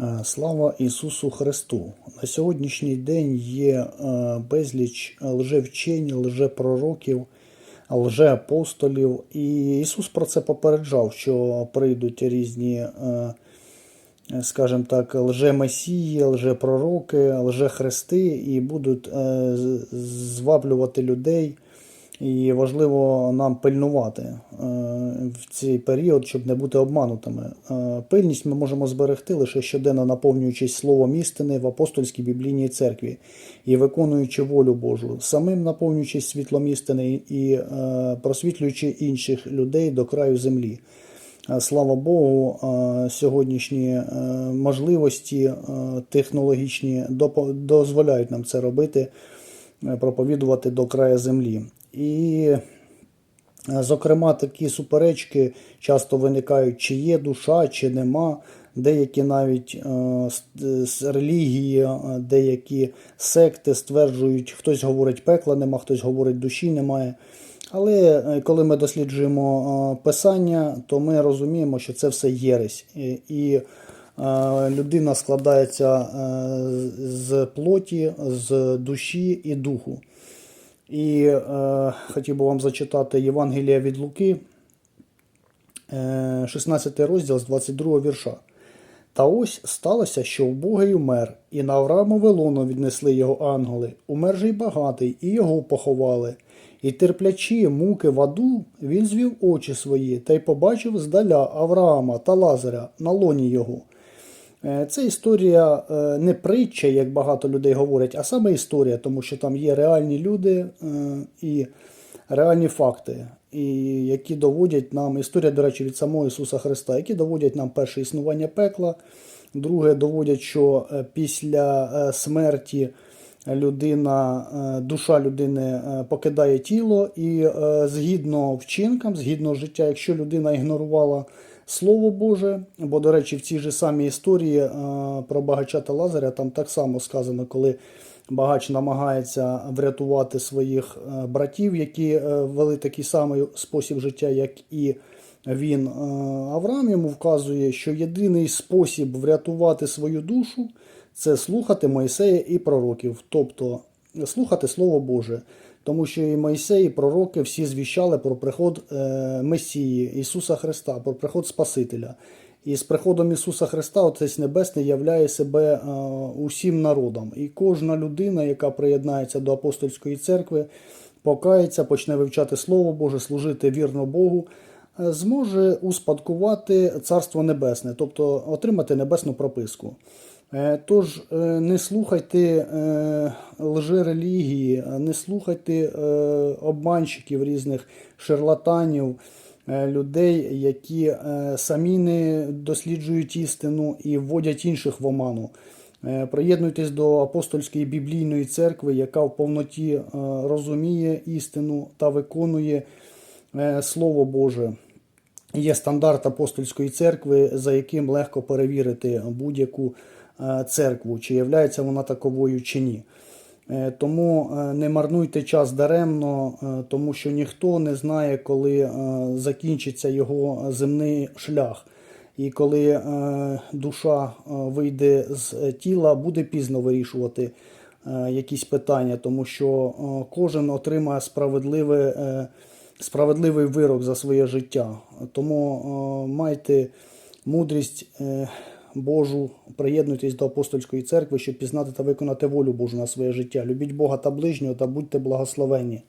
Е, Слава Ісусу Христу! На сьогоднішній день є е, безліч лжевчень, лжепророків, лжеапостолів. І Ісус про це попереджав, що прийдуть різні, е, скажімо так, лжемесії, лжепророки, лжехристи і будуть зваблювати людей. І важливо нам пильнувати е, в цей період, щоб не бути обманутими. Е, Пильність ми можемо зберегти лише щоденно наповнюючись словом істини в апостольській біблійній церкві і виконуючи волю Божу, самим наповнюючись світлом істини і е, просвітлюючи інших людей до краю землі. Слава Богу, сьогоднішні можливості технологічні дозволяють нам це робити, проповідувати до краю землі. І Е, Зокрема, такі суперечки часто виникають, чи є душа, чи нема. Деякі навіть е, з релігії, е, деякі секти стверджують, хтось говорить пекла нема, хтось говорить душі немає. Але коли ми досліджуємо писання, то ми розуміємо, що це все єресь. І, людина складається з плоті, з душі і духу. І е, хотів би вам зачитати Євангелія від Луки, е, 16 розділ з 22 вірша. Та ось сталося, що вбогий умер, і на Авраамове лоно віднесли його ангели. Умер же й багатий, і його поховали. І терплячи муки в аду, він звів очі свої та й побачив здаля Авраама та Лазаря на лоні його. Е, Це історія е, не притча, як багато людей говорять, а саме історія, тому що там є реальні люди е, і реальні факти, і які доводять нам історія, до речі, від самого Ісуса Христа, які доводять нам перше існування пекла, друге доводять, що після смерті людина, душа людини покидає тіло, і згідно вчинкам, згідно життя, якщо людина ігнорувала Слово Боже, бо, до речі, в цій же самій історії е, про багача та Лазаря там так само сказано, коли багач намагається врятувати своїх е, братів, які е, вели такий самий спосіб життя, як і він. Авраам йому вказує, що єдиний спосіб врятувати свою душу це слухати Мойсея і пророків, тобто слухати Слово Боже. Тому що і Мойсей, і пророки всі звіщали про приход е, Месії Ісуса Христа, про приход Спасителя. І з приходом Ісуса Христа Отець Небесний являє себе е, усім народам. І кожна людина, яка приєднається до апостольської церкви, покається, почне вивчати Слово Боже, служити вірно Богу, е, зможе успадкувати Царство Небесне, тобто отримати небесну прописку. Е, Тож е, не слухайте е, лжерелігії, не слухайте обманщиків різних шарлатанів, людей, які самі не досліджують істину і вводять інших в оману. Приєднуйтесь до апостольської біблійної церкви, яка в повноті розуміє істину та виконує Слово Боже. Є стандарт апостольської церкви, за яким легко перевірити будь-яку церкву, чи є вона таковою чи ні. Е, Тому е, не марнуйте час даремно, е, тому що ніхто не знає, коли е, закінчиться його земний шлях. І коли е, душа е, вийде з е, тіла, буде пізно вирішувати е, якісь питання, тому що е, кожен отримає справедливе, е, справедливий вирок за своє життя. Тому е, майте мудрість е, Божу, приєднуйтесь до апостольської церкви, щоб пізнати та виконати волю Божу на своє життя. Любіть Бога та ближнього та будьте благословенні.